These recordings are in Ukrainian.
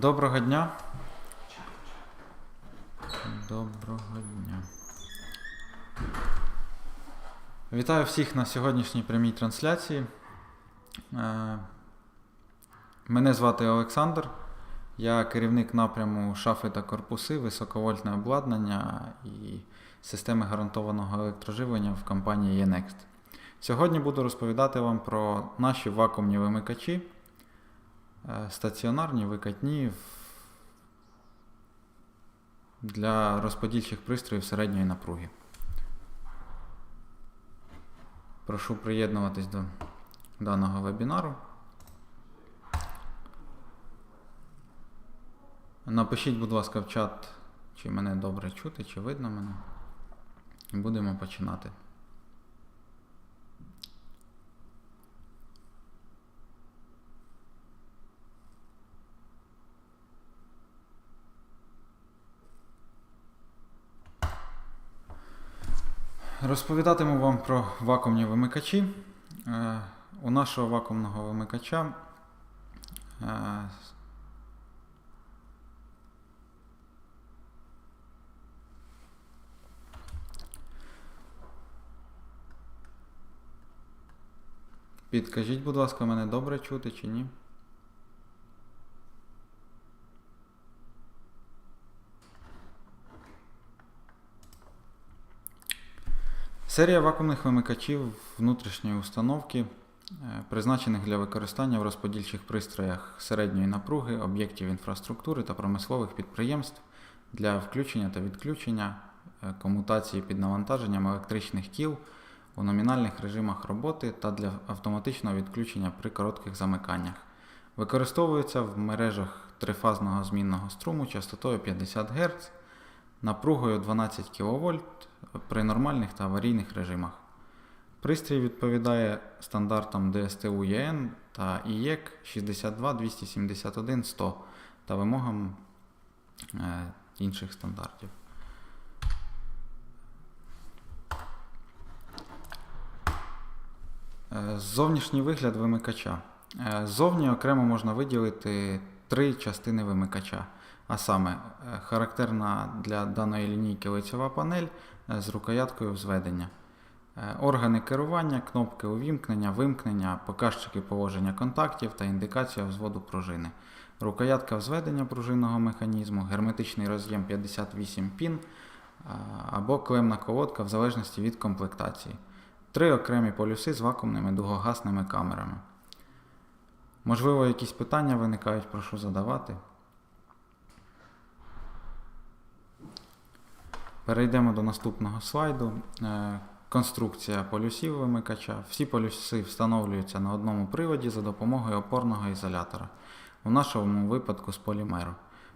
Доброго дня. Доброго дня. Вітаю всіх на сьогоднішній прямій трансляції. Е, Мене звати Олександр. Я керівник напряму шафи та корпуси, високовольтне обладнання і системи гарантованого електроживлення в компанії Yenext. Сьогодні буду розповідати вам про наші вакуумні вимикачі, стаціонарні, викатні для розподільчих пристроїв середньої напруги. Прошу приєднуватись до даного вебінару. Напишіть, будь ласка, в чат, чи мене добре чути, чи видно мене. І будемо починати. Розповідатиму вам про вакуумні вимикачі. Е, У нашого вакуумного вимикача е, Підкажіть, будь ласка, мене добре чути чи ні? Серія вакуумних вимикачів внутрішньої установки, е, призначених для використання в розподільчих пристроях середньої напруги, об'єктів інфраструктури та промислових підприємств для включення та відключення е, комутації під навантаженням електричних кіл у номінальних режимах роботи та для автоматичного відключення при коротких замиканнях. Використовується в мережах трифазного змінного струму частотою 50 Гц, напругою 12 кВт при нормальних та аварійних режимах. Пристрій відповідає стандартам DSTU EN та IEC 62271 100 та вимогам е, інших стандартів. Е, Зовнішній вигляд вимикача. Е, Ззовні окремо можна виділити три частини вимикача. А саме, е, характерна для даної лінійки лицьова панель е, з рукояткою взведення. Е, Органи керування, кнопки увімкнення, вимкнення, показчики положення контактів та індикація взводу пружини. Рукоятка взведення пружинного механізму, герметичний роз'єм 58 пін або клемна колодка в залежності від комплектації. Три окремі полюси з вакуумними дугогасними камерами. Можливо, якісь питання виникають, прошу задавати. Перейдемо до наступного слайду. Е, Конструкція полюсів вимикача. Всі полюси встановлюються на одному приводі за допомогою опорного ізолятора, у нашому випадку з полімеру.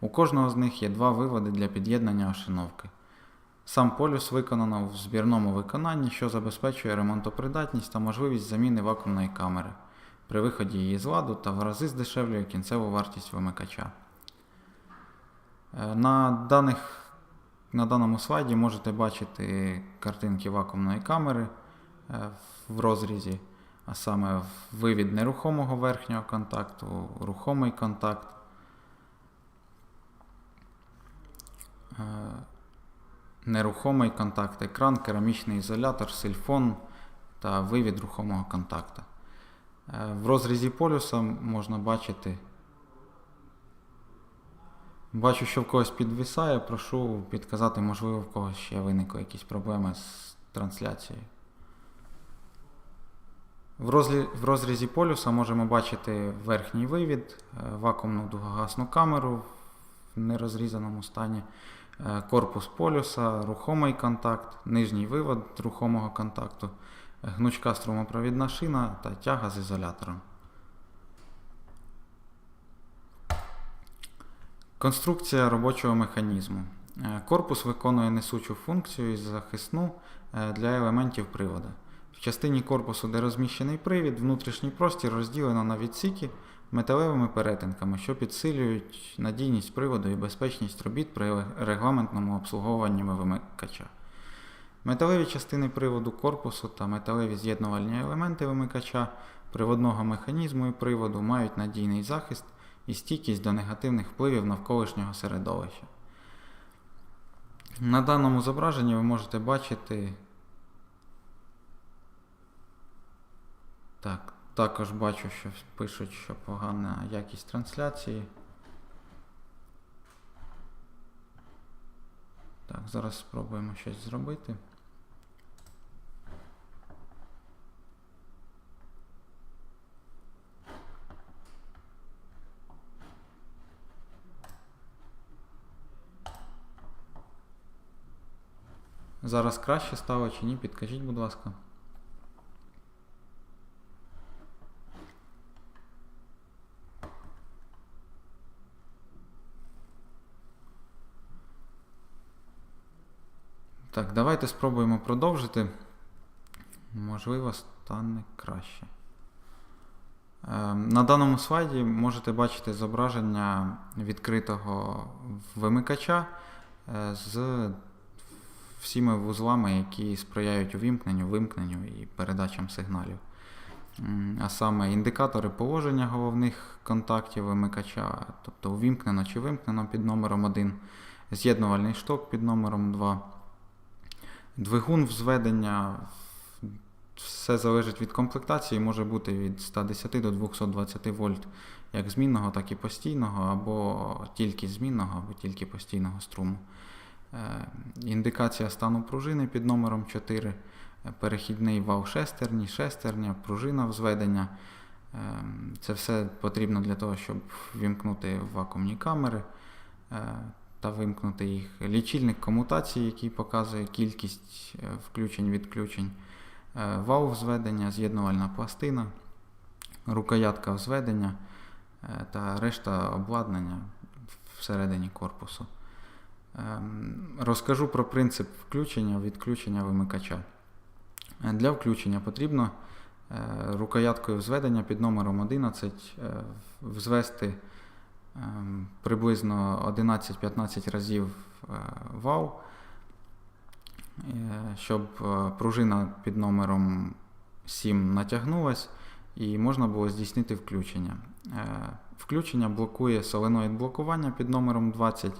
У кожного з них є два виводи для під'єднання ошиновки. Сам полюс виконано в збірному виконанні, що забезпечує ремонтопридатність та можливість заміни вакуумної камери при виході її з ладу та в рази здешевлює кінцеву вартість вимикача. Е, На, даних, на даному слайді можете бачити картинки вакуумної камери е, в розрізі, а саме вивід нерухомого верхнього контакту, рухомий контакт. Е, Нерухомий контакт, екран, керамічний ізолятор, сильфон та вивід рухомого контакта. Е, В розрізі полюса можна бачити. Бачу, що в когось підвисає, прошу підказати, можливо, в когось ще виникли якісь проблеми з трансляцією. В, розрі... в розрізі полюса можемо бачити верхній вивід, е, вакуумну дугогасну камеру в нерозрізаному стані, е, корпус полюса, рухомий контакт, нижній вивод рухомого контакту, гнучка струмопровідна шина та тяга з ізолятором. Конструкція робочого механізму. Е, Корпус виконує несучу функцію і захисну е, для елементів привода. В частині корпусу, де розміщений привід, внутрішній простір розділено на відсіки металевими перетинками, що підсилюють надійність приводу і безпечність робіт при регламентному обслуговуванні вимикача. Металеві частини приводу корпусу та металеві з'єднувальні елементи вимикача приводного механізму і приводу мають надійний захист і стійкість до негативних впливів навколишнього середовища. На даному зображенні ви можете бачити. Так, також бачу, що пишуть, що погана якість трансляції. Так, зараз спробуємо щось зробити. Зараз краще стало чи ні? Підкажіть, будь ласка. Так, давайте спробуємо продовжити. Можливо, стане краще. Е, На даному слайді можете бачити зображення відкритого вимикача е, з всіми вузлами, які сприяють увімкненню, вимкненню і передачам сигналів. А саме індикатори положення головних контактів вимикача, тобто увімкнено чи вимкнено під номером 1, з'єднувальний шток під номером 2, двигун взведення. Все залежить від комплектації, може бути від 110 до 220 вольт, як змінного, так і постійного, або тільки змінного, або тільки постійного струму. Е, Індикація стану пружини під номером 4, е, перехідний вал шестерні, шестерня, пружина взведення. Е, Це все потрібно для того, щоб вімкнути вакуумні камери та вимкнути їх. Lічильник комутації, який показує кількість включень-відключень. Вал взведення, з'єднувальна пластина, рукоятка взведення та решта обладнання всередині корпусу. Ем, Розкажу про принцип включення, відключення вимикача. Е, Для включення потрібно е, рукояткою взведення під номером 11 е, взвести ем, приблизно 11-15 разів вал, щоб пружина під номером 7 натягнулась і можна було здійснити включення. Е, Включення блокує соленоїд блокування під номером 20,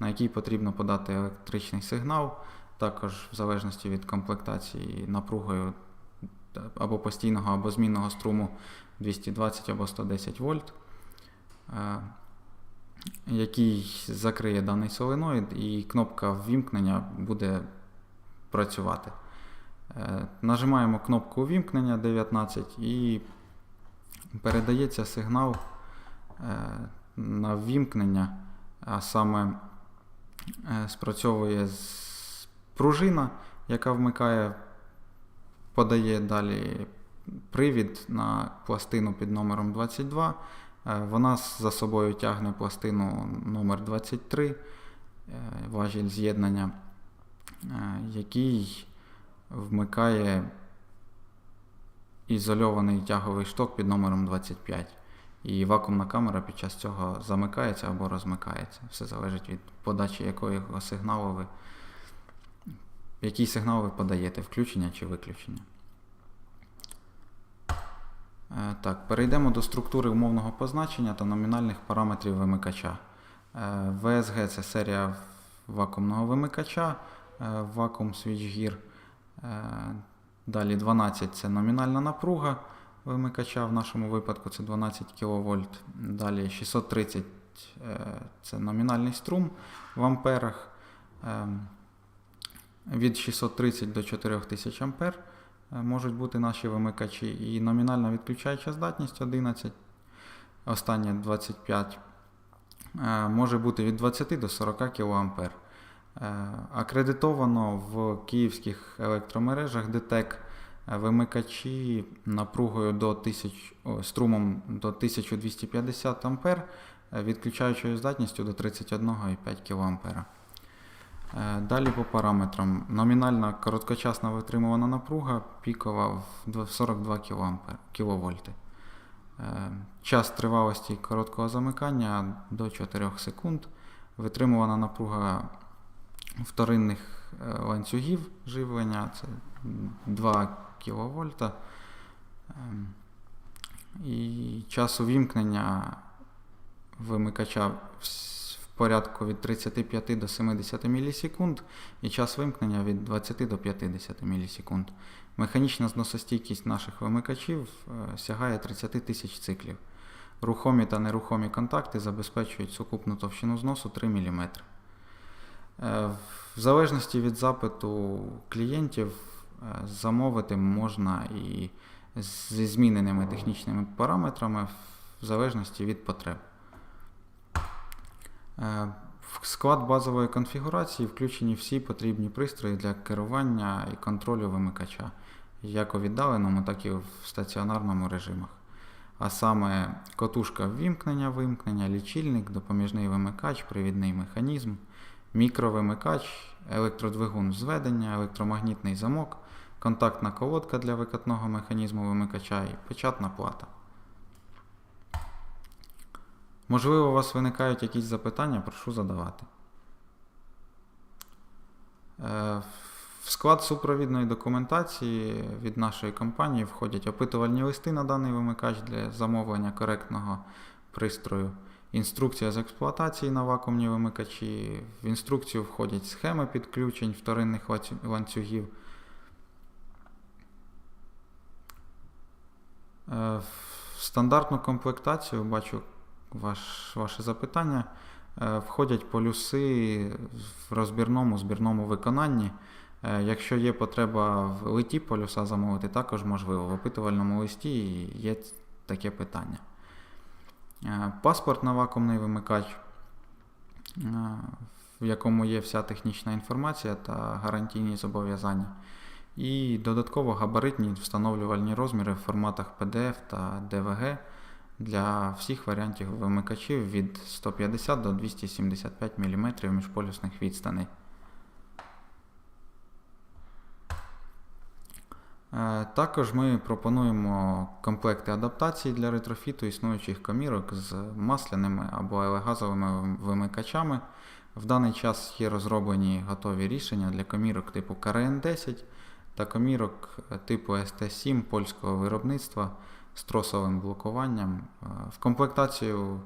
на який потрібно подати електричний сигнал, також в залежності від комплектації напругою або постійного, або змінного струму 220 або 110 вольт, е, який закриє даний соленоїд, і кнопка ввімкнення буде працювати. Е, Нажимаємо кнопку ввімкнення 19 і передається сигнал е, на ввімкнення, а саме е, спрацьовує пружина, яка вмикає, подає далі привід на пластину під номером 22. Е, Вона за собою тягне пластину номер 23, е, важіль з'єднання, е, який вмикає ізольований тяговий шток під номером 25. І вакуумна камера під час цього замикається або розмикається. Все залежить від подачі якого сигналу ви. Який сигнал ви подаєте, включення чи виключення. Е, Так, перейдемо до структури умовного позначення та номінальних параметрів вимикача. Е, VSG це серія вакуумного вимикача, е, Switchgear. Е, Далі 12 це номінальна напруга вимикача, в нашому випадку це 12 кВт. Далі 630 е, це номінальний струм в амперах. Ем, Від 630 до 4000 ампер е, можуть бути наші вимикачі. І номінальна відключаюча здатність 11, останнє 25, е, може бути від 20 до 40 кА. Акредитовано в київських електромережах ДТЕК е, вимикачі напругою до 1000, о, струмом до 1250 А, е, відключаючою здатністю до 31,5 кА. Е, Далі по параметрам. Номінальна короткочасна витримувана напруга пікова в 42 кВт. Час тривалості короткого замикання до 4 секунд. Витримувана напруга вторинних е, ланцюгів живлення це 2 кВт. І час увімкнення вимикача в порядку від 35 до 70 мілісекунд і час вимкнення від 20 до 50 мілісекунд. Механічна зносостійкість наших вимикачів е, сягає 30 тисяч циклів. Рухомі та нерухомі контакти забезпечують сукупну товщину зносу 3 мм. Е, В залежності від запиту клієнтів е, замовити можна і зі зміненими технічними параметрами в залежності від потреб. Е, В склад базової конфігурації включені всі потрібні пристрої для керування і контролю вимикача, як у віддаленому, так і в стаціонарному режимах. А саме котушка ввімкнення, вимкнення, лічильник, допоміжний вимикач, привідний механізм, мікровимикач, електродвигун зведення, електромагнітний замок, контактна колодка для викатного механізму вимикача і печатна плата. Можливо, у вас виникають якісь запитання, прошу задавати. Е, В склад супровідної документації від нашої компанії входять опитувальні листи на даний вимикач для замовлення коректного пристрою, інструкція з експлуатації на вакуумні вимикачі. В інструкцію входять схеми підключень вторинних ланцюгів. Е, В стандартну комплектацію бачу ваш, ваше запитання. Е, Входять полюси в розбірному збірному виконанні. Е, Якщо є потреба в литі полюса замовити, також можливо. В опитувальному листі є таке питання. Е, Паспорт на вакуумний вимикач, е, в якому є вся технічна інформація та гарантійні зобов'язання. І додатково габаритні встановлювальні розміри в форматах PDF та DVG для всіх варіантів вимикачів від 150 до 275 мм міжполюсних відстаней. Також ми пропонуємо комплекти адаптації для ретрофіту існуючих комірок з масляними або елегазовими вимикачами. В даний час є розроблені готові рішення для комірок типу КРН-10 та комірок е, типу ST7 польського виробництва з тросовим блокуванням. Е, В комплектацію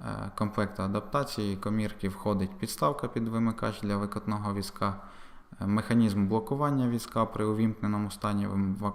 е, комплекту адаптації комірки входить підставка під вимикач для викотного візка, е, механізм блокування візка при увімкненому стані вакуумного